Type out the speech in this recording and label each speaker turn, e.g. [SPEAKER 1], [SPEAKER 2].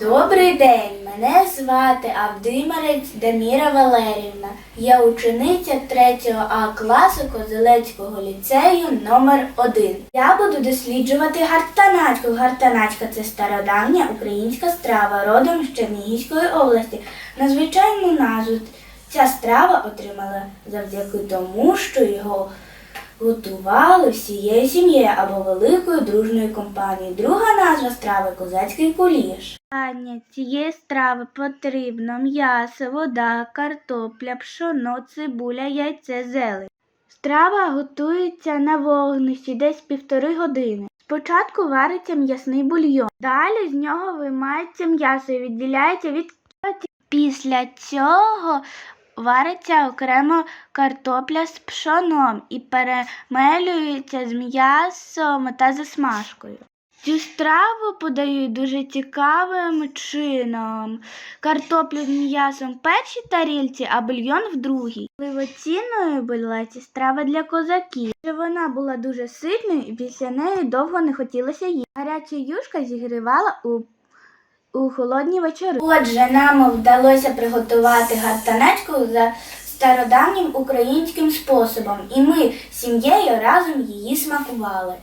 [SPEAKER 1] Добрий день, мене звати Авдимарець Даміра Валерівна. Я учениця 3 А класу Козелецького ліцею номер 1 Я буду досліджувати гартаначку. Гартаначка це стародавня українська страва, родом з Чернігівської області. Надзвичайну назву ця страва отримала завдяки тому, що його готували всією сім'єю або великою дружною компанією. Друга назва страви козацький куліш. Аня, цієї страви потрібно м'ясо, вода, картопля, пшоно, цибуля, яйце, зелень. Страва готується на вогнищі десь півтори години. Спочатку вариться м'ясний бульйон, далі з нього виймається м'ясо і відділяється від. Після цього вариться окремо картопля з пшоном і перемелюється з м'ясом та засмажкою. Цю страву подають дуже цікавим чином. Картоплю з м'ясом в першій тарілці, а бульйон в другій. Пливоцінною була ця страва для козаків. Вона була дуже ситною і після неї довго не хотілося їсти. Гаряча юшка зігрівала у, у холодні вечори. Отже, нам вдалося приготувати гартанечку за стародавнім українським способом, і ми з сім'єю разом її смакували.